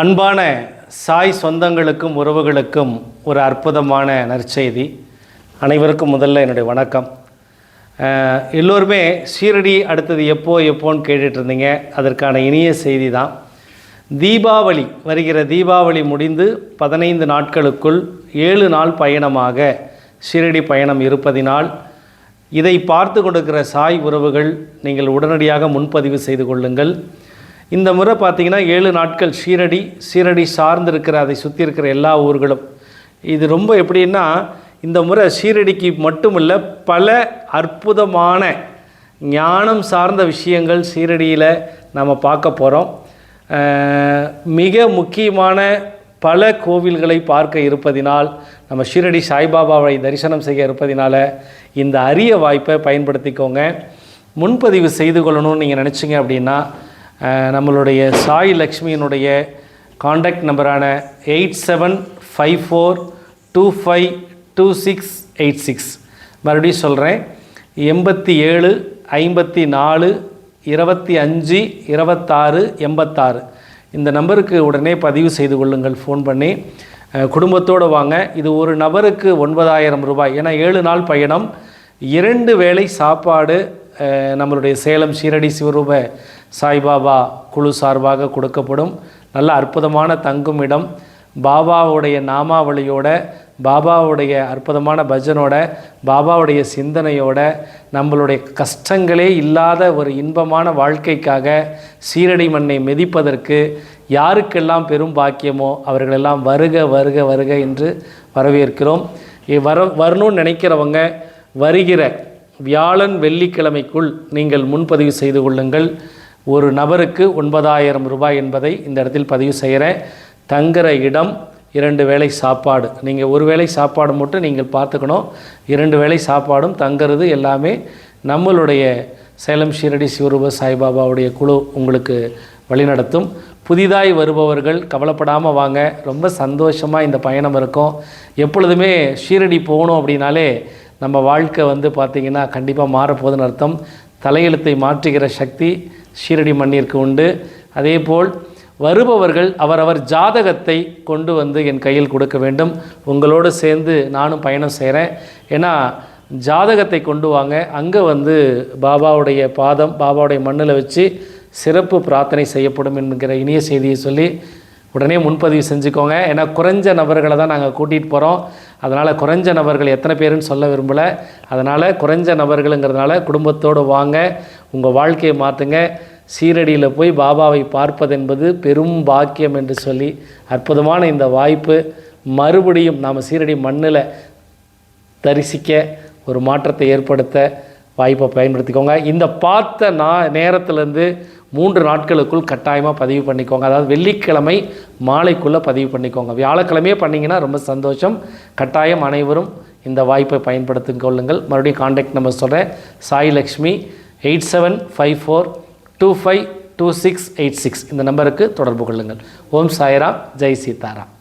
அன்பான சாய் சொந்தங்களுக்கும் உறவுகளுக்கும் ஒரு அற்புதமான நற்செய்தி. அனைவருக்கும் முதல்ல என்னுடைய வணக்கம். எல்லோருமே ஷீரடி அடுத்தது எப்போ எப்போன்னு கேட்டுட்ருந்தீங்க அதற்கான இனிய செய்தி தான் தீபாவளி வருகிற தீபாவளி முடிந்து பதினைந்து நாட்களுக்குள் ஏழு நாள் பயணமாக ஷீரடி பயணம் இருப்பதினால் இதை பார்த்து கொடுக்கிற சாய் உறவுகள் நீங்கள் உடனடியாக முன்பதிவு செய்து கொள்ளுங்கள். இந்த முறை பார்த்தீங்கன்னா ஏழு நாட்கள் ஷீரடி ஷீரடி சார்ந்து இருக்கிற அதை சுற்றி இருக்கிற எல்லா ஊர்களும். இது ரொம்ப எப்படின்னா இந்த முறை ஷீரடிக்கு மட்டுமல்ல பல அற்புதமான ஞானம் சார்ந்த விஷயங்கள் ஷீரடியில் நம்ம பார்க்க போகிறோம் மிக முக்கியமான பல கோவில்களை பார்க்க இருப்பதினால் நம்ம ஷீரடி சாய்பாபாவை தரிசனம் செய்ய இருப்பதினால இந்த அரிய வாய்ப்பை பயன்படுத்திக்கோங்க. முன்பதிவு செய்து கொள்ளணும்னு நீங்கள் நினச்சிங்க அப்படின்னா நம்மளுடைய சாய் லக்ஷ்மியினுடைய contact நம்பரான eight seven five four two five two six eight six மறுபடியும் சொல்கிறேன் எண்பத்தி ஏழு ஐம்பத்தி நாலு இருபத்தி அஞ்சு இருபத்தாறு எண்பத்தாறு. இந்த நம்பருக்கு உடனே பதிவு செய்து கொள்ளுங்கள். ஃபோன் பண்ணி. குடும்பத்தோடு வாங்க. இது ஒரு நபருக்கு ஒன்பதாயிரம் ரூபாய். ஏன்னா ஏழு நாள் பயணம். இரண்டு வேளை சாப்பாடு நம்மளுடைய சேலம் ஷீரடி சிவரூப சாய்பாபா குழு சார்பாக கொடுக்கப்படும் நல்ல அற்புதமான தங்கும் இடம். பாபாவுடைய நாமாவளியோட பாபாவுடைய அற்புதமான பஜனோட பாபாவுடைய சிந்தனையோட நம்மளுடைய கஷ்டங்களே இல்லாத ஒரு இன்பமான வாழ்க்கைக்காக சீரடி மண்ணை மிதிப்பதற்கு யாருக்கெல்லாம் பெரும் பாக்கியமோ அவர்களெல்லாம் வருக வருக வருக என்று வரவேற்கிறோம். வர வரணும்னு நினைக்கிறவங்க வருகிற வியாழன் வெள்ளிக்கிழமைக்குள் நீங்கள் முன்பதிவு செய்து கொள்ளுங்கள். ஒரு நபருக்கு ஒன்பதாயிரம் ரூபாய் என்பதை இந்த இடத்தில் பதிவு செய்கிறேன். தங்குற இடம் இரண்டு வேளை சாப்பாடு. நீங்கள் ஒரு வேளை சாப்பாடு மட்டும் நீங்கள் பார்த்துக்கணும். இரண்டு வேளை சாப்பாடும் தங்குறது எல்லாமே நம்மளுடைய சேலம் ஷீரடி சிவரூப சாய்பாபாவுடைய குழு உங்களுக்கு வழிநடத்தும். புதிதாய் வருபவர்கள் கவலைப்படாமல் வாங்க. ரொம்ப சந்தோஷமாக இந்த பயணம் இருக்கும். எப்பொழுதுமே ஷீரடி போகணும் அப்படின்னாலே நம்ம வாழ்க்கை வந்து பார்த்திங்கன்னா கண்டிப்பாக மாறப்போகுதுன்னு அர்த்தம். தலையெழுத்தை மாற்றுகிற சக்தி ஷீரடி மண்ணிற்கு உண்டு. அதேபோல் வருபவர்கள் அவரவர் ஜாதகத்தை கொண்டு வந்து என் கையில் கொடுக்க வேண்டும். உங்களோடு சேர்ந்து நானும் பயணம் செய்கிறேன் ஏன்னா ஜாதகத்தை கொண்டு வாங்க. அங்கே வந்து பாபாவுடைய பாதம் பாபாவுடைய மண்ணில் வச்சு சிறப்பு பிரார்த்தனை செய்யப்படும் என்கிற இனிய செய்தியை சொல்லி உடனே முன்பதிவு செஞ்சுக்கோங்க. ஏன்னா குறைஞ்ச நபர்களை தான் நாங்கள் கூட்டிகிட்டு போகிறோம் அதனால் குறைஞ்ச நபர்கள் எத்தனை பேருன்னு சொல்ல விரும்பலை. அதனால் குறைஞ்ச நபர்களுங்கிறதுனால குடும்பத்தோடு வாங்க உங்கள் வாழ்க்கையை மாற்றுங்க சீரடியில் போய் பாபாவை பார்ப்பது என்பது பெரும் பாக்கியம் என்று சொல்லி அற்புதமான இந்த வாய்ப்பு. மறுபடியும் நாம் சீரடி மண்ணில் தரிசிக்க ஒரு மாற்றத்தை ஏற்படுத்த வாய்ப்பை பயன்படுத்திக்கோங்க. இந்த பார்த்த நான் நேரத்துலேருந்து மூன்று நாட்களுக்குள் கட்டாயமாக பதிவு பண்ணிக்கோங்க. அதாவது வெள்ளிக்கிழமை மாலைக்குள்ளே பதிவு பண்ணிக்கோங்க. வியாழக்கிழமையே பண்ணிங்கன்னா ரொம்ப சந்தோஷம். கட்டாயம் அனைவரும் இந்த வாய்ப்பை பயன்படுத்தி கொள்ளுங்கள். மறுபடியும் காண்டாக்ட் நம்பர் சொல்கிறேன் Sai Lakshmi eight seven five four two five two six eight six இந்த நம்பருக்கு தொடர்பு கொள்ளுங்கள். ஓம் சாய்ராம். ஜெய் சீதாராம்.